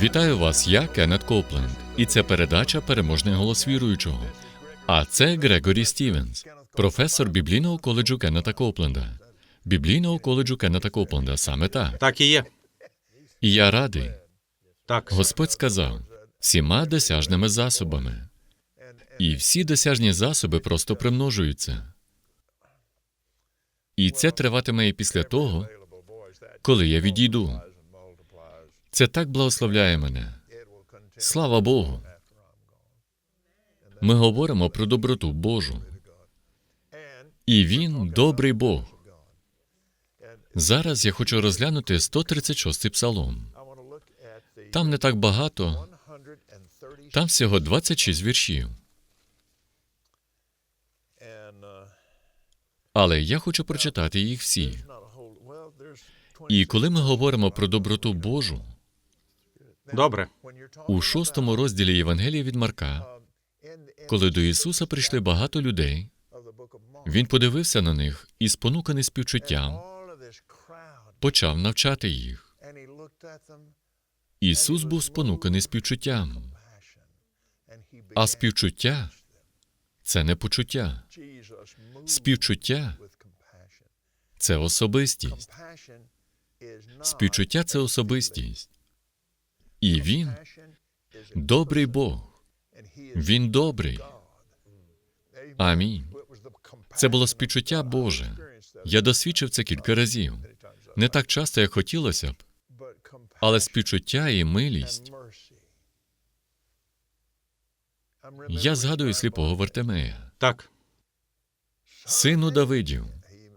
Вітаю вас, я Кеннет Копленд, і це передача Переможний голос віруючого. А це Грегорі Стівенс, професор біблійного коледжу Кеннета Копленда. Біблійного коледжу Кеннета Копленда саме так. Так і є. І я радий. Так. Господь сказав всіма досяжними засобами. І всі досяжні засоби просто примножуються. І це триватиме і після того, коли я відійду. Це так благословляє мене. Слава Богу. Ми говоримо про доброту Божу. І він добрий Бог. Зараз я хочу розглянути 136-й псалом. Там не так багато, там всього 26 віршів. Але я хочу прочитати їх всі. І коли ми говоримо про доброту Божу, Добре. у шостому розділі Євангелія від Марка, коли до Ісуса прийшли багато людей, Він подивився на них і, спонуканий співчуттям, почав навчати їх. Ісус був спонуканий співчуттям, а співчуття це не почуття. Співчуття це особистість. Співчуття це особистість. І він добрий Бог. Він добрий. Амінь. Це було співчуття Боже. Я досвідчив це кілька разів. Не так часто, як хотілося б, але співчуття і милість. Я згадую сліпого Вартемея, Так. сину Давидів.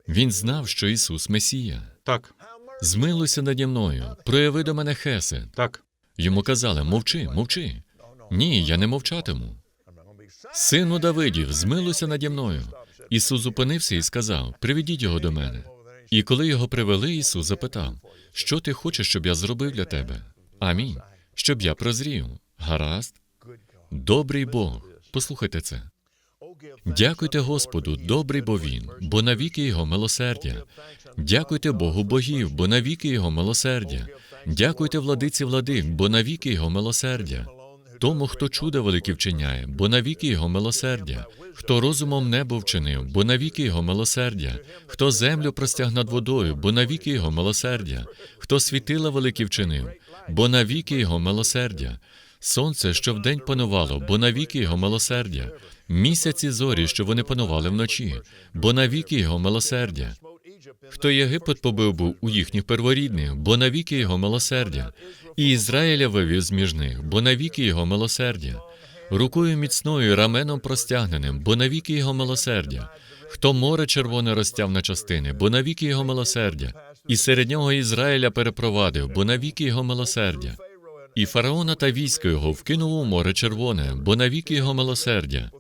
Він знав, що Ісус Месія. Так. Змилуйся наді мною, прояви до мене хесед. Так. Йому казали: мовчи, мовчи. Ні, я не мовчатиму. Сину Давидів, змилуйся наді мною. Ісус зупинився і сказав: Приведіть його до мене. І коли його привели, Ісус запитав: Що ти хочеш, щоб я зробив для тебе? Амінь. Щоб я прозрів. Гаразд. Добрий Бог. Послухайте це. Дякуйте Господу, добрий бо він, бо навіки його милосердя. Дякуйте Богу богів, бо навіки його милосердя. Дякуйте владиці владик, бо навіки його милосердя. Тому, хто чуда великі вчиняє, бо навіки його милосердя, хто розумом небо вчинив, бо навіки його милосердя, хто землю простяг над водою, бо навіки його милосердя, хто світила великі вчинив, бо навіки його милосердя, сонце, що вдень панувало, бо навіки його милосердя, місяці зорі, що вони панували вночі, бо навіки його милосердя. Хто Єгипет побив був у їхніх перворідних, бо навіки його милосердя, і Ізраїля вивів з між них, бо навіки його милосердя, рукою міцною, раменом простягненим, бо навіки його милосердя, хто море червоне розтяв на частини, бо навіки його милосердя, і серед нього Ізраїля перепровадив, бо навіки його милосердя. І фараона та військо його вкинув у море червоне, бо навіки його милосердя.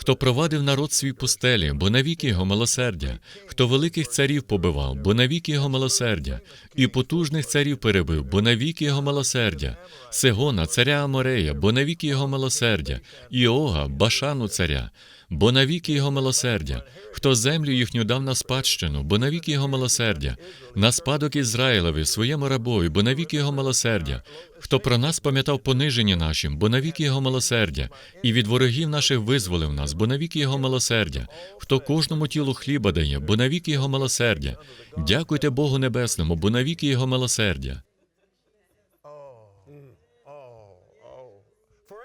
Хто провадив народ свій пустелі, бо навіки його милосердя, хто великих царів побивав, бо навіки його милосердя, і потужних царів перебив, бо навіки його милосердя, Сегона, царя Аморея, бо навіки його милосердя, і Ога, Башану царя, бо навіки його милосердя. Хто землю їхню дав на спадщину, бо навіки його милосердя. На спадок Ізраїлеві, своєму рабові, бо навіки його милосердя. Хто про нас пам'ятав пониження нашим, бо навіки його милосердя, і від ворогів наших визволив нас, бо навіки його милосердя. Хто кожному тілу хліба дає, бо навіки його милосердя. Дякуйте Богу Небесному, бо навіки його милосердя.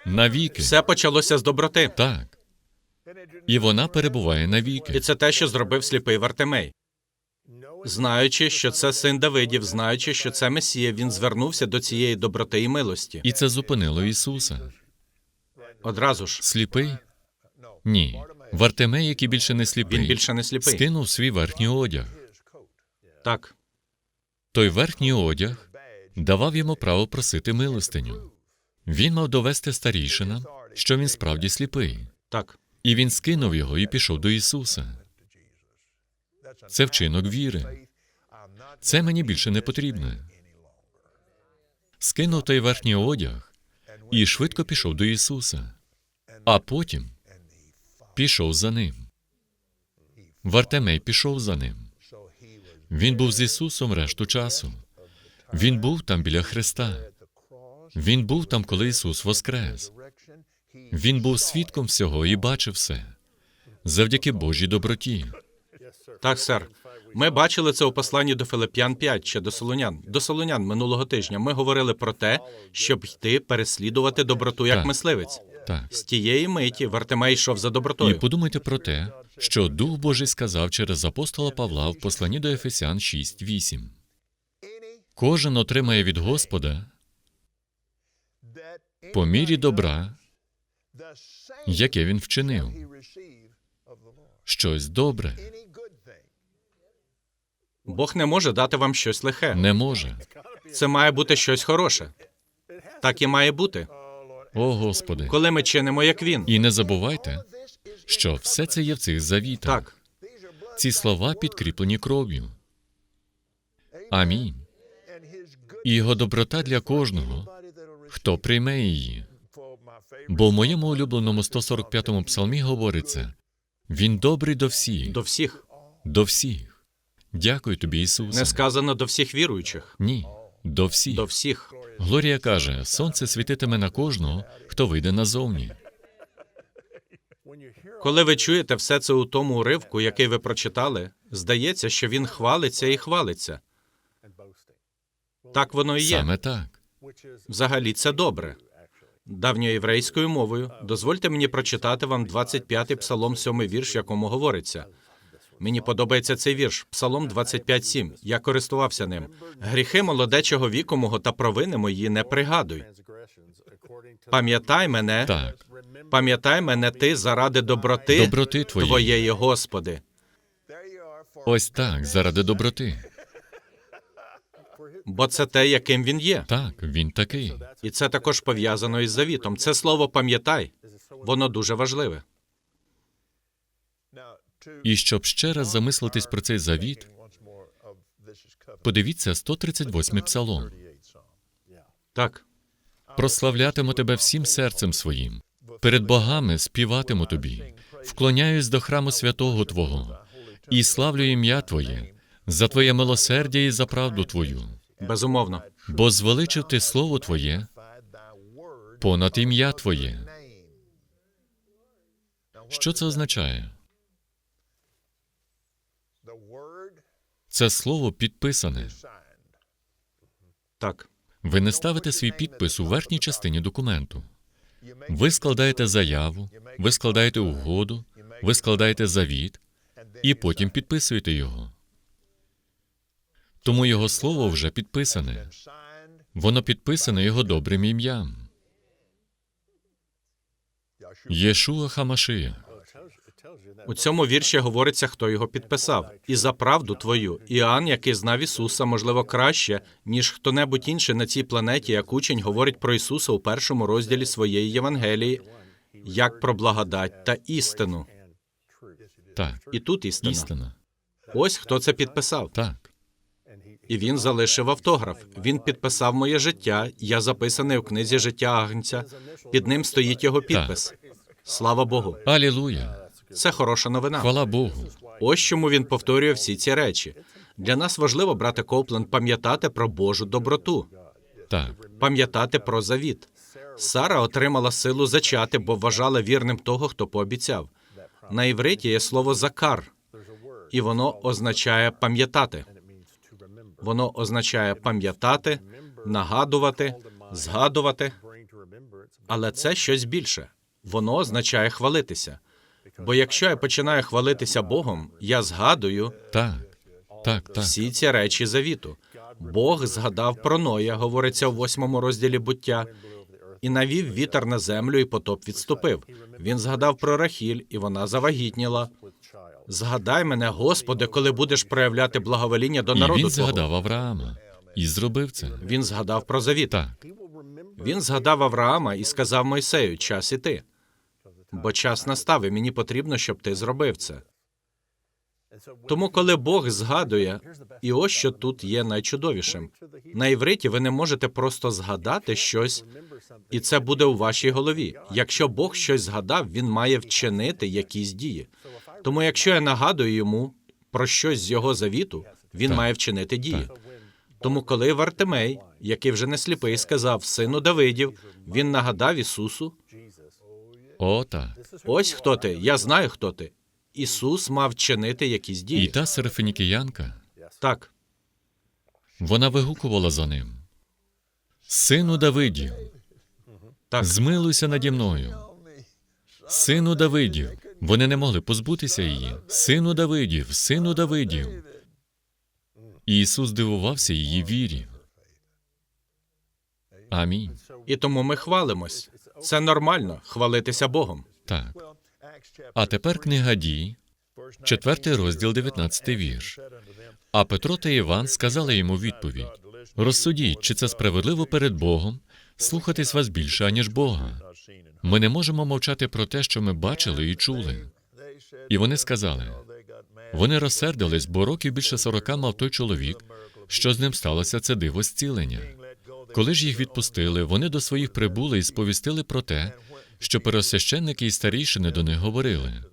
Навіки. Все почалося з доброти. Так. І вона перебуває І це те, що зробив сліпий Вартимей. Знаючи, що це син Давидів, знаючи, що це Месія, він звернувся до цієї доброти і милості. І це зупинило Ісуса. Одразу ж Сліпий? Ні. Вартемей, який більше не сліпий, він більше не сліпий. скинув свій верхній одяг. Так, Той верхній одяг давав йому право просити милостиню. Він мав довести старішинам, що він справді сліпий. так. І він скинув його і пішов до Ісуса. Це вчинок віри. Це мені більше не потрібно. Скинув той верхній одяг і швидко пішов до Ісуса, а потім пішов за ним. Вартемей пішов за ним. Він був з Ісусом решту часу. Він був там біля Христа. Він був там, коли Ісус воскрес. Він був свідком всього і бачив все. Завдяки Божій доброті. Так, сер. Ми бачили це у посланні до Филип'ян 5 чи до Солонян. До Солонян минулого тижня ми говорили про те, щоб йти переслідувати доброту як Так. мисливець. Так. З тієї миті Вартимей йшов за добротою. І подумайте про те, що Дух Божий сказав через апостола Павла в посланні до Ефесян 6.8. Кожен отримає від Господа по мірі добра, яке він вчинив, щось добре. Бог не може дати вам щось лихе. Не може. Це має бути щось хороше. Так і має бути, О Господи. коли ми чинимо як він. І не забувайте, що все це є в цих завітах. Так, Ці слова підкріплені кров'ю. Амінь. І його доброта для кожного, хто прийме її. Бо в моєму улюбленому 145-му псалмі говориться: Він добрий до всіх, до всіх. до всіх. Дякую тобі, Ісусе. Не сказано до всіх віруючих, Ні, до всіх. до всіх. Глорія каже: Сонце світитиме на кожного, хто вийде назовні. Коли ви чуєте все це у тому уривку, який ви прочитали, здається, що він хвалиться і хвалиться. Так воно і є. Саме так. Взагалі це добре. Давньоєврейською мовою дозвольте мені прочитати вам 25-й псалом, 7 вірш, якому говориться. Мені подобається цей вірш, Псалом 25.7. Я користувався ним. Гріхи молодечого віку мого та провини мої не пригадуй. Пам'ятай мене, Так. пам'ятай мене ти заради доброти, Доброти твоєї. твоєї, Господи. Ось так, заради доброти. Бо це те, яким він є. Так, він такий. І це також пов'язано із завітом. Це слово пам'ятай, воно дуже важливе. І щоб ще раз замислитись про цей завіт, подивіться 138 псалом. Так, Прославлятиму тебе всім серцем своїм. Перед богами співатиму тобі, вклоняюсь до храму святого Твого і славлю ім'я Твоє за Твоє милосердя і за правду Твою, безумовно. бо звеличив ти слово Твоє понад ім'я Твоє. Що це означає? Це слово підписане. Так, Ви не ставите свій підпис у верхній частині документу. Ви складаєте заяву, ви складаєте угоду, ви складаєте завіт і потім підписуєте його. Тому його слово вже підписане. Воно підписане його добрим ім'ям. Єшуа Хамашия. у цьому вірші говориться, хто його підписав. І за правду твою. Іоанн, який знав Ісуса, можливо, краще, ніж хто-небудь інший на цій планеті, як учень говорить про Ісуса у першому розділі своєї Євангелії, як про благодать та істину. Так, І тут істина. істина. Ось хто це підписав. Так. І він залишив автограф. Він підписав моє життя. Я записаний у книзі життя Агнця. Під ним стоїть його підпис. Слава Богу. Алілуя. Це хороша новина. Хвала Богу. Ось чому він повторює всі ці речі. Для нас важливо, брате Копленд, пам'ятати про Божу доброту, Так, пам'ятати про завіт. Сара отримала силу зачати, бо вважала вірним того, хто пообіцяв. На івриті є слово закар, і воно означає пам'ятати. Воно означає пам'ятати, нагадувати, згадувати. Але це щось більше. Воно означає хвалитися. Бо якщо я починаю хвалитися Богом, я згадую так, так, так. всі ці речі завіту. Бог згадав про Ноя, говориться у восьмому розділі буття, і навів вітер на землю, і потоп відступив. Він згадав про Рахіль, і вона завагітніла. Згадай мене, Господи, коли будеш проявляти благовоління до І народу він Твого. згадав Авраама і зробив це. Він згадав про завіт. Так, Він згадав Авраама і сказав Мойсею: час іти. Бо час настав, і мені потрібно, щоб ти зробив це. Тому, коли Бог згадує, і ось що тут є найчудовішим. На івриті ви не можете просто згадати щось, і це буде у вашій голові. Якщо Бог щось згадав, він має вчинити якісь дії. Тому, якщо я нагадую йому про щось з його завіту, він Так. має вчинити дії. Тому, коли Вартимей, який вже не сліпий, сказав сину Давидів, він нагадав Ісусу: о, так. ось хто ти, я знаю, хто ти. Ісус мав чинити якісь дії. І та серафінікіянка, Так, вона вигукувала за ним. Сину Давидів, так, змилуйся наді мною. Сину Давидів. Вони не могли позбутися її. Сину Давидів, сину Давидів. І Ісус дивувався її вірі. Амінь. і тому ми хвалимось. Це нормально хвалитися Богом. Так. А тепер книга дій, четвертий розділ, 19 вірш. А Петро та Іван сказали йому відповідь: Розсудіть, чи це справедливо перед Богом слухатись вас більше, аніж Бога. Ми не можемо мовчати про те, що ми бачили і чули. І вони сказали: вони розсердились, бо років більше сорока мав той чоловік, що з ним сталося це диво зцілення. Коли ж їх відпустили, вони до своїх прибули і сповістили про те, що пересвященники і старійшини до них говорили.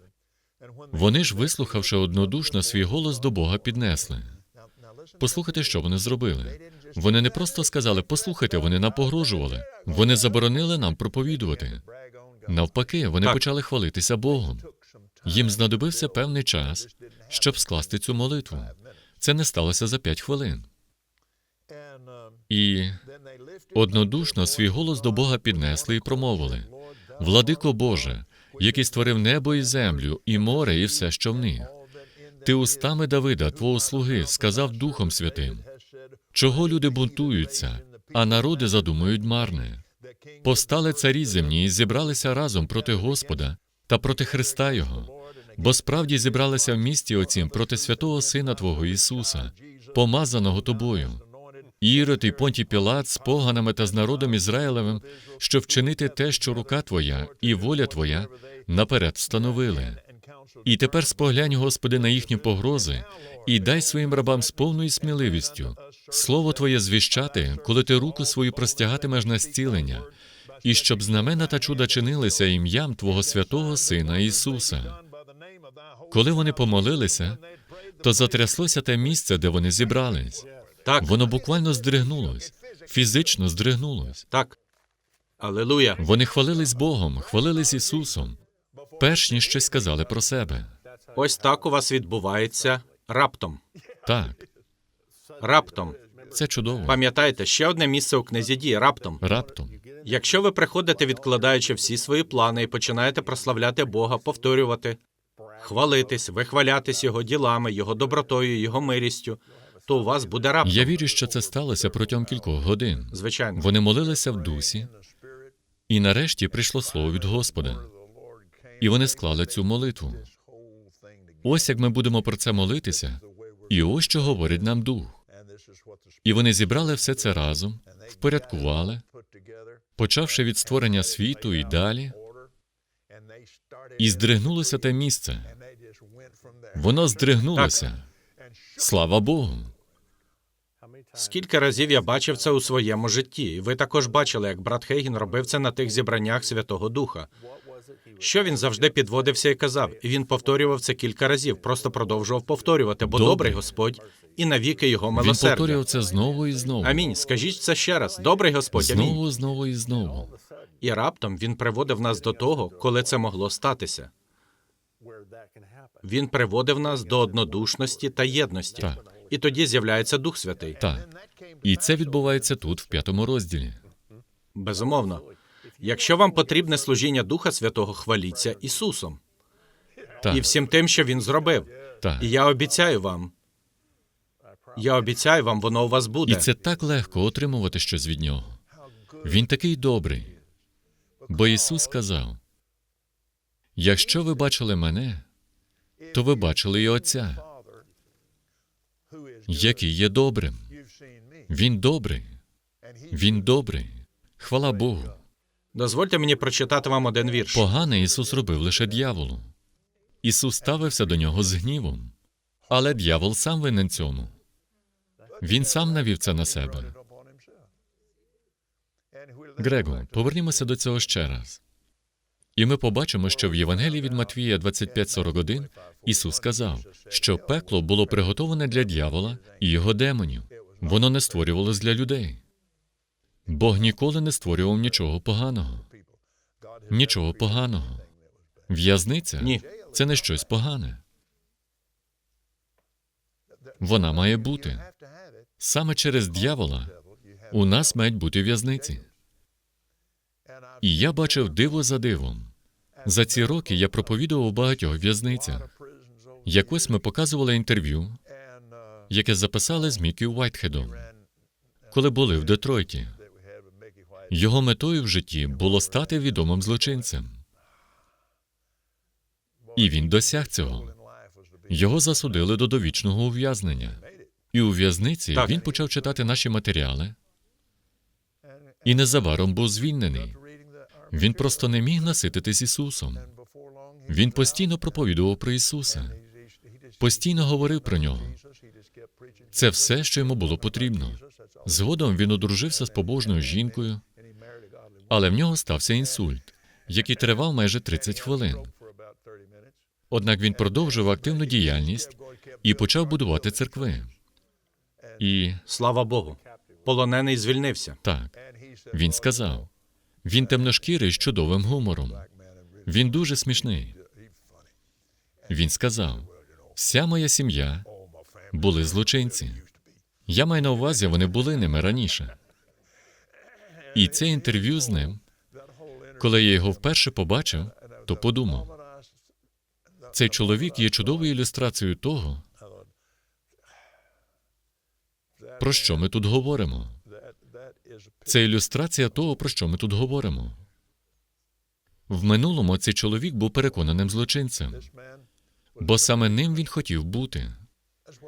Вони ж, вислухавши однодушно, свій голос до Бога піднесли. Послухайте, що вони зробили. Вони не просто сказали, послухайте, вони нам погрожували. Вони заборонили нам проповідувати. Навпаки, вони Так. почали хвалитися Богом. Їм знадобився певний час, щоб скласти цю молитву. Це не сталося за п'ять хвилин. І однодушно свій голос до Бога піднесли і промовили: Владико Боже, який створив небо і землю, і море, і все, що в них. Ти устами Давида, твого слуги, сказав Духом Святим, чого люди бунтуються, а народи задумують марне. Повстали царі земні і зібралися разом проти Господа та проти Христа Його, бо справді зібралися в місті оцім проти святого Сина Твого Ісуса, помазаного тобою. Ірод і Понтій Пілат з поганами та з народом Ізраїлевим, щоб вчинити те, що рука Твоя і воля Твоя наперед встановили. І тепер споглянь, Господи, на їхні погрози, і дай своїм рабам з повною сміливістю слово Твоє звіщати, коли ти руку свою простягатимеш на зцілення, і щоб знамена та чуда чинилися ім'ям Твого святого Сина Ісуса. Коли вони помолилися, то затряслося те місце, де вони зібрались. Так, Воно буквально здригнулось, фізично здригнулось. так. Алелуя. Вони хвалились Богом, хвалились Ісусом, перш ніж щось сказали про себе. Ось так у вас відбувається раптом. Так, Раптом. це чудово. Пам'ятайте, ще одне місце у книзі дії раптом. Раптом. Якщо ви приходите, відкладаючи всі свої плани, і починаєте прославляти Бога, повторювати, хвалитись, вихвалятись Його ділами, Його добротою, Його милістю, то у вас буде раптом. Я вірю, що це сталося протягом кількох годин. Звичайно. Вони молилися в дусі, і нарешті прийшло слово від Господа. І вони склали цю молитву. Ось як ми будемо про це молитися, і ось що говорить нам Дух. І вони зібрали все це разом, впорядкували, почавши від створення світу і далі, і здригнулося те місце. Воно здригнулося. Слава Богу. Скільки разів я бачив це у своєму житті, і ви також бачили, як брат Хейгін робив це на тих зібраннях Святого Духа. Що він завжди підводився і казав? І він повторював це кілька разів, просто продовжував повторювати, бо Добре. добрий Господь і навіки його Він милосердя. повторював це знову і знову. Амінь. Скажіть це ще раз. Добрий Господь, амінь. Знову, знову і знову. І раптом він приводив нас до того, коли це могло статися. Він приводив нас до однодушності та єдності. Так. І тоді з'являється Дух Святий. Так. І це відбувається тут, в п'ятому розділі. Безумовно. Якщо вам потрібне служіння Духа Святого, хваліться Ісусом Так, і всім тим, що Він зробив. так. І я обіцяю вам. Я обіцяю вам, воно у вас буде. І це так легко отримувати щось від нього. Він такий добрий. Бо Ісус сказав: якщо ви бачили мене, то ви бачили і Отця, який є добрим. Він добрий. Він добрий. Хвала Богу. Дозвольте мені прочитати вам один вірш. Погане Ісус робив лише дьяволу. Ісус ставився до нього з гнівом. Але дьявол сам винен цьому. Він сам навів це на себе. Грего, повернімося до цього ще раз. І ми побачимо, що в Євангелії від Матвія 25.41 Ісус сказав, що пекло було приготоване для дьявола і його демонів. Воно не створювалось для людей. Бог ніколи не створював нічого поганого. Нічого поганого. В'язниця Ні. це не щось погане. Вона має бути. Саме через дьявола у нас мають бути в'язниці. І я бачив диво за дивом. За ці роки я проповідував у багатьох в'язницях. Якось ми показували інтерв'ю, яке записали з Мікі Уайтхедом, коли були в Детройті. Його метою в житті було стати відомим злочинцем. І він досяг цього. Його засудили до довічного ув'язнення. І у в'язниці він почав читати наші матеріали і незабаром був звільнений. Він просто не міг насититись Ісусом. Він постійно проповідував про Ісуса, постійно говорив про нього. Це все, що йому було потрібно. Згодом він одружився з побожною жінкою, але в нього стався інсульт, який тривав майже 30 хвилин. Однак він продовжив активну діяльність і почав будувати церкви. І Слава Богу. Полонений звільнився. так, він сказав: він темношкірий з чудовим гумором. Він дуже смішний. Він сказав: вся моя сім'я були злочинці. Я маю на увазі, вони були ними раніше. І це інтерв'ю з ним, коли я його вперше побачив, то подумав: цей чоловік є чудовою ілюстрацією того, про що ми тут говоримо. Це ілюстрація того, про що ми тут говоримо. В минулому цей чоловік був переконаним злочинцем, бо саме ним він хотів бути.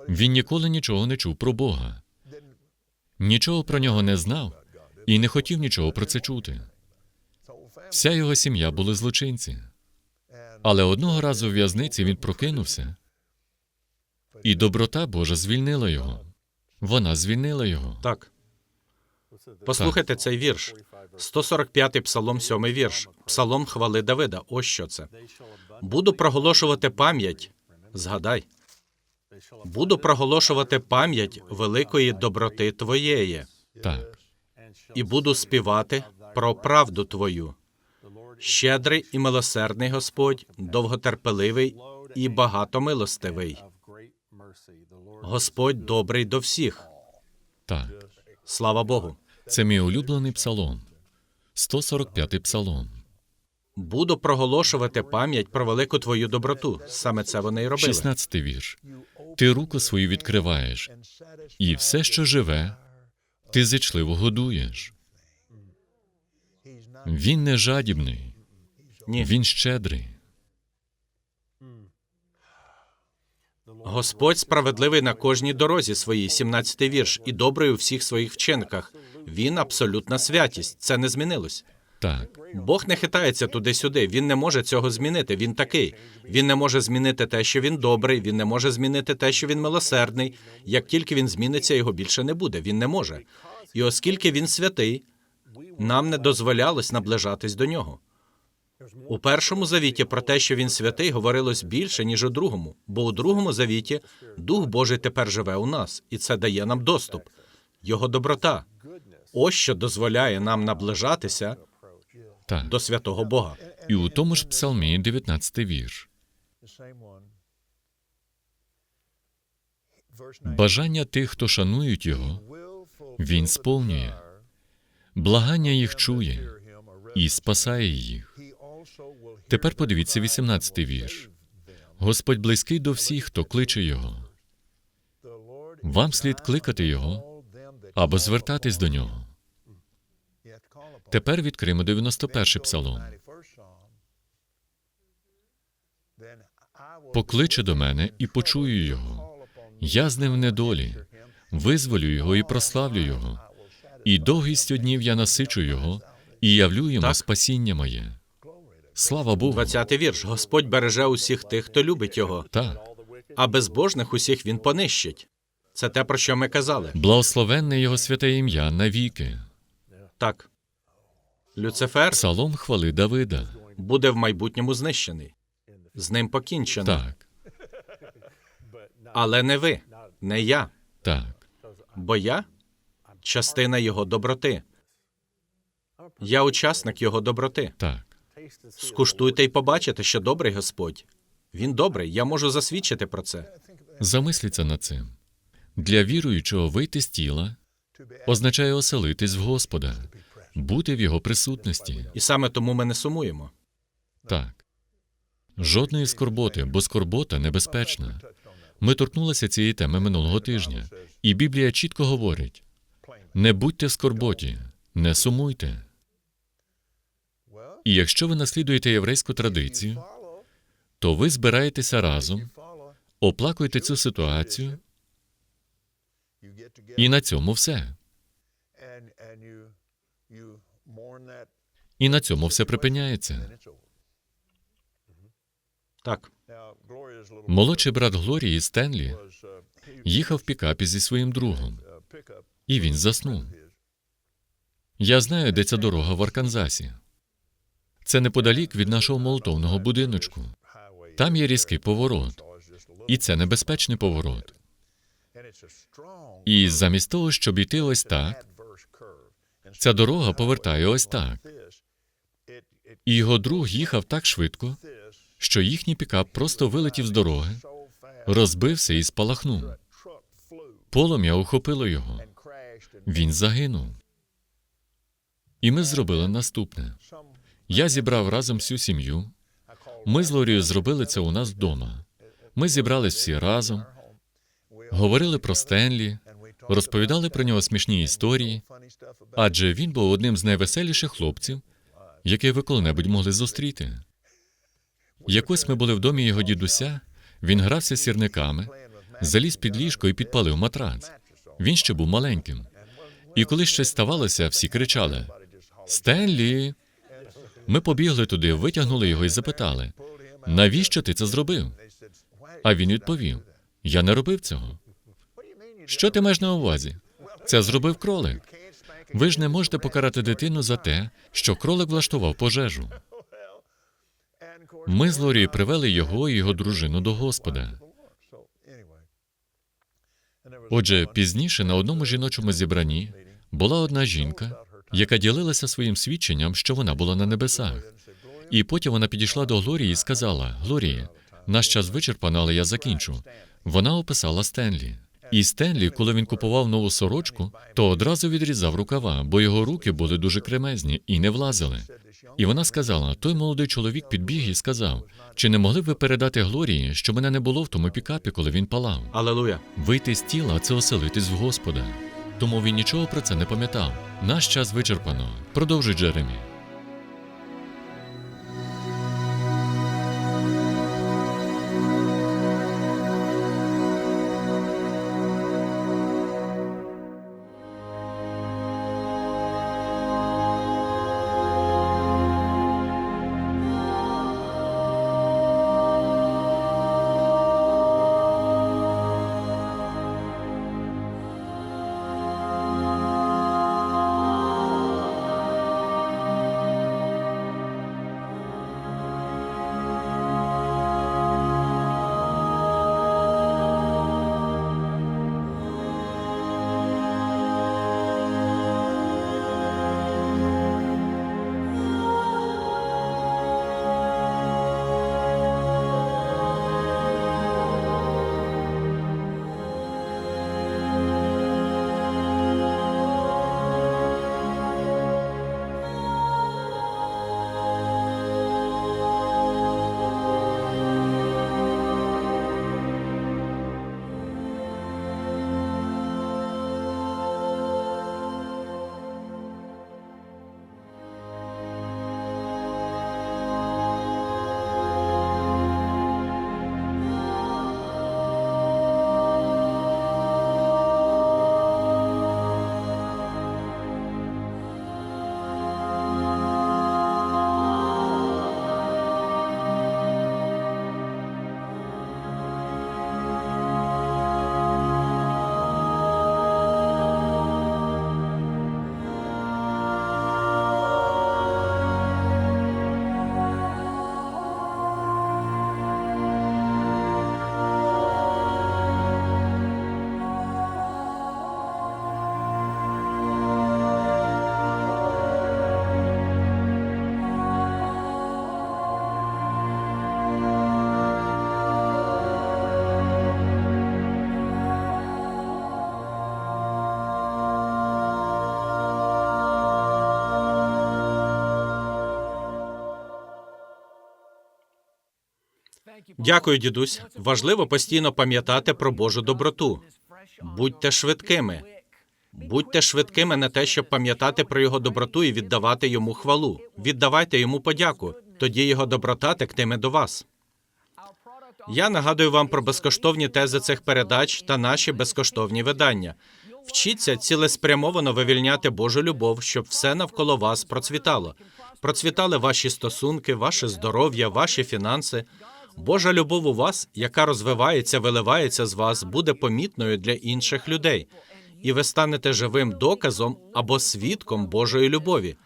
Він ніколи нічого не чув про Бога, нічого про нього не знав і не хотів нічого про це чути. Вся його сім'я були злочинці. Але одного разу в в'язниці він прокинувся, і доброта Божа звільнила його. Вона звільнила його. Так. Послухайте цей вірш. 145-й псалом, 7 вірш. Псалом хвали Давида. Ось що це. Буду проголошувати пам'ять. Згадай. Буду проголошувати пам'ять великої доброти твоєї, Так, і буду співати про правду твою. Щедрий і милосердний Господь, довготерпеливий і багатомилостивий. Господь добрий до всіх. так. Слава Богу. Це мій улюблений псалом. 145-й псалом. Буду проголошувати пам'ять про велику твою доброту. Саме це вони й робили. 16-й вірш. Ти руку свою відкриваєш, і все, що живе, ти зичливо годуєш. Він не жадібний, Ні, він щедрий. Господь справедливий на кожній дорозі своїй, 17-й вірш, і добрий у всіх своїх вчинках. Він абсолютна святість. Це не змінилось. Так, Бог не хитається туди-сюди. Він не може цього змінити. Він такий. Він не може змінити те, що він добрий. Він не може змінити те, що він милосердний. Як тільки він зміниться, його більше не буде. Він не може. І оскільки він святий, нам не дозволялось наближатись до нього. У першому завіті про те, що він святий, говорилось більше, ніж у другому, бо у другому завіті Дух Божий тепер живе у нас, і це дає нам доступ. Його доброта. Ось що дозволяє нам наближатися Так. до святого Бога. І у тому ж псалмі 19 вірш. Бажання тих, хто шанують його, він сповнює. Благання їх чує і спасає їх. Тепер подивіться 18 вірш. Господь близький до всіх, хто кличе його. Вам слід кликати його або звертатись до нього. Тепер відкриємо 91-й псалом. Покличе до мене і почую його. Я з ним в недолі, визволю його і прославлю його. І довгістю днів я насичу його і явлю йому Так. спасіння моє. Слава Богу. 20 вірш. Господь береже усіх тих, хто любить його, Так. а безбожних усіх він понищить. Це те, про що ми казали. Благословенне його святе ім'я навіки. Так. Люцифер Псалом хвали Давида. буде в майбутньому знищений. З ним покінчено. Так, Але не ви, не я. так. Бо я частина його доброти. Я учасник його доброти. Так. Скуштуйте і побачите, що добрий Господь. Він добрий, я можу засвідчити про це. Замисліться над цим. Для віруючого вийти з тіла означає оселитись в Господа, бути в його присутності. І саме тому ми не сумуємо. Так. Жодної скорботи, бо скорбота небезпечна. Ми торкнулися цієї теми минулого тижня, і Біблія чітко говорить: не будьте в скорботі, не сумуйте. І якщо ви наслідуєте єврейську традицію, то ви збираєтеся разом, оплакуєте цю ситуацію, і на цьому все. І на цьому все припиняється. Так, Молодший брат Глорії Стенлі їхав в пікапі зі своїм другом, і він заснув. Я знаю, де ця дорога в Арканзасі. Це неподалік від нашого молотовного будиночку. Там є різкий поворот, і це небезпечний поворот. І замість того, щоб йти ось так, ця дорога повертає ось так. І його друг їхав так швидко, що їхній пікап просто вилетів з дороги, розбився і спалахнув. Полум'я охопило його. Він загинув. І ми зробили наступне. Я зібрав разом всю сім'ю. Ми з Лорією зробили це у нас вдома. Ми зібрались всі разом, говорили про Стенлі, розповідали про нього смішні історії, адже він був одним з найвеселіших хлопців, яких ви коли-небудь могли зустріти. Якось ми були в домі його дідуся, він грався сірниками, заліз під ліжко і підпалив матрац. Він ще був маленьким. І коли щось ставалося, всі кричали: Стенлі! Ми побігли туди, витягнули його і запитали: навіщо ти це зробив? А він відповів: Я не робив цього. Що ти маєш на увазі? Це зробив кролик. Ви ж не можете покарати дитину за те, що кролик влаштував пожежу. Ми з Лорією привели його і його дружину до Господа. Отже, пізніше на одному жіночому зібранні була одна жінка, яка ділилася своїм свідченням, що вона була на небесах. І потім вона підійшла до Глорії і сказала: Глорія, наш час вичерпано, але я закінчу. Вона описала Стенлі. І Стенлі, коли він купував нову сорочку, то одразу відрізав рукава, бо його руки були дуже кремезні і не влазили. І вона сказала: той молодий чоловік підбіг і сказав: чи не могли б ви передати Глорії, що мене не було в тому пікапі, коли він палав? алелуя. Вийти з тіла це оселитись в Господа. Тому він нічого про це не пам'ятав. Наш час вичерпано. Продовжуй Джеремі. Дякую, дідусь. Важливо постійно пам'ятати про Божу доброту. Будьте швидкими. Будьте швидкими на те, щоб пам'ятати про його доброту і віддавати йому хвалу. Віддавайте йому подяку. Тоді його доброта тектиме до вас. Я нагадую вам про безкоштовні тези цих передач та наші безкоштовні видання. Вчіться цілеспрямовано вивільняти Божу любов, щоб все навколо вас процвітало. Процвітали ваші стосунки, ваше здоров'я, ваші фінанси. Божа любов у вас, яка розвивається, виливається з вас, буде помітною для інших людей, і ви станете живим доказом або свідком Божої любові.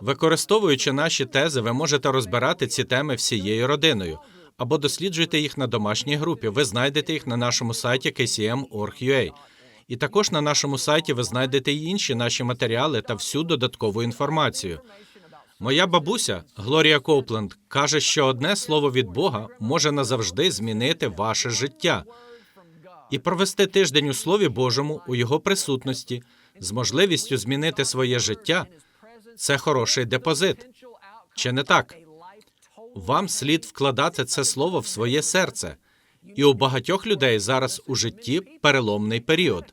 Використовуючи наші тези, ви можете розбирати ці теми всією родиною або досліджуйте їх на домашній групі. Ви знайдете їх на нашому сайті kcm.org.ua. І також на нашому сайті ви знайдете й інші наші матеріали та всю додаткову інформацію. Моя бабуся Глорія Коупленд каже, що одне слово від Бога може назавжди змінити ваше життя і провести тиждень у Слові Божому у його присутності з можливістю змінити своє життя. Це хороший депозит. Чи не так? Вам слід вкладати це слово в своє серце. І у багатьох людей зараз у житті переломний період.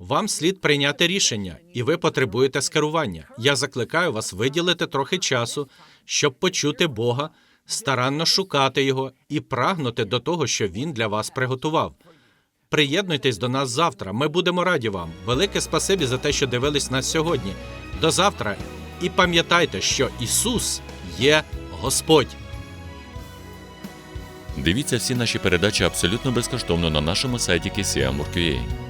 Вам слід прийняти рішення, і ви потребуєте скерування. Я закликаю вас виділити трохи часу, щоб почути Бога, старанно шукати його і прагнути до того, що він для вас приготував. Приєднуйтесь до нас завтра. Ми будемо раді вам. Велике спасибі за те, що дивились нас сьогодні. До завтра. І пам'ятайте, що Ісус є Господь. Дивіться всі наші передачі абсолютно безкоштовно на нашому сайті KCM.org.ua.